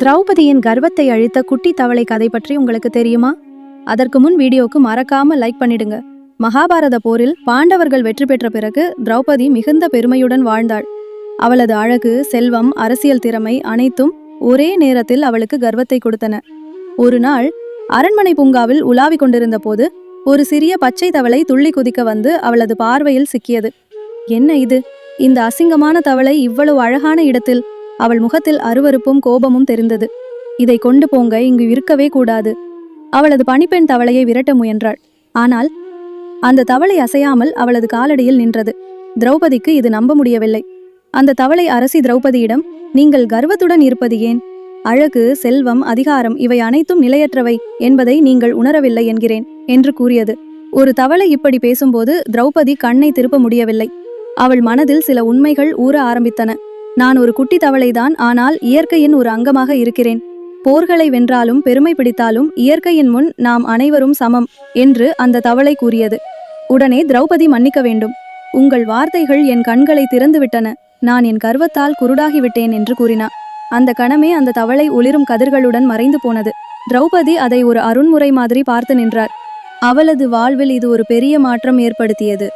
திரௌபதியின் கர்வத்தை அழித்த குட்டி தவளை கதை பற்றி உங்களுக்கு தெரியுமா? அதற்கு முன் வீடியோக்கு மறக்காம லைக் பண்ணிடுங்க. மகாபாரத போரில் பாண்டவர்கள் வெற்றி பெற்ற பிறகு திரௌபதி மிகுந்த பெருமையுடன் வாழ்ந்தாள். அவளது அழகு செல்வம் அரசியல் திறமை அனைத்தும் ஒரே நேரத்தில் அவளுக்கு கர்வத்தை கொடுத்தன. ஒரு நாள் அரண்மனை பூங்காவில் உலாவிக் கொண்டிருந்த போது ஒரு சிறிய பச்சை தவளை துள்ளி குதிக்க வந்து அவளது பார்வையில் சிக்கியது. என்ன இது? இந்த அசிங்கமான தவளை இவ்வளவு அழகான இடத்தில் அவள் முகத்தில் அருவருப்பும் கோபமும் தெரிந்தது. இதை கொண்டு போங்க இங்கு இருக்கவே கூடாது. அவளது பணிப்பெண் தவளையை விரட்ட முயன்றாள். ஆனால் அந்த தவளை அசையாமல் அவளது காலடியில் நின்றது. திரௌபதிக்கு இது நம்ப முடியவில்லை. அந்த தவளை அரசி திரௌபதியிடம் நீங்கள் கர்வத்துடன் இருப்பது ஏன்? அழகு செல்வம் அதிகாரம் இவை அனைத்தும் நிலையற்றவை என்பதை நீங்கள் உணரவில்லை என்கிறேன் என்று கூறியது. ஒரு தவளை இப்படி பேசும்போது திரௌபதி கண்ணை திருப்ப முடியவில்லை. அவள் மனதில் சில உண்மைகள் ஊற ஆரம்பித்தன. நான் ஒரு குட்டி தவளைதான் ஆனால் இயற்கையின் ஒரு அங்கமாக இருக்கிறேன். போர்களை வென்றாலும் பெருமை பிடித்தாலும் இயற்கையின் முன் நாம் அனைவரும் சமம் என்று அந்த தவளை கூறியது. உடனே திரௌபதி மன்னிக்க வேண்டும். உங்கள் வார்த்தைகள் என் கண்களை திறந்துவிட்டன. நான் என் கர்வத்தால் குருடாகிவிட்டேன் என்று கூறினார் அந்த கணமே அந்த தவளை ஒளிரும் கதிர்களுடன் மறைந்து போனது. திரௌபதி அதை ஒரு அருண்முறை மாதிரி பார்த்து நின்றார். அவளது வாழ்வில் இது ஒரு பெரிய மாற்றம் ஏற்படுத்தியது.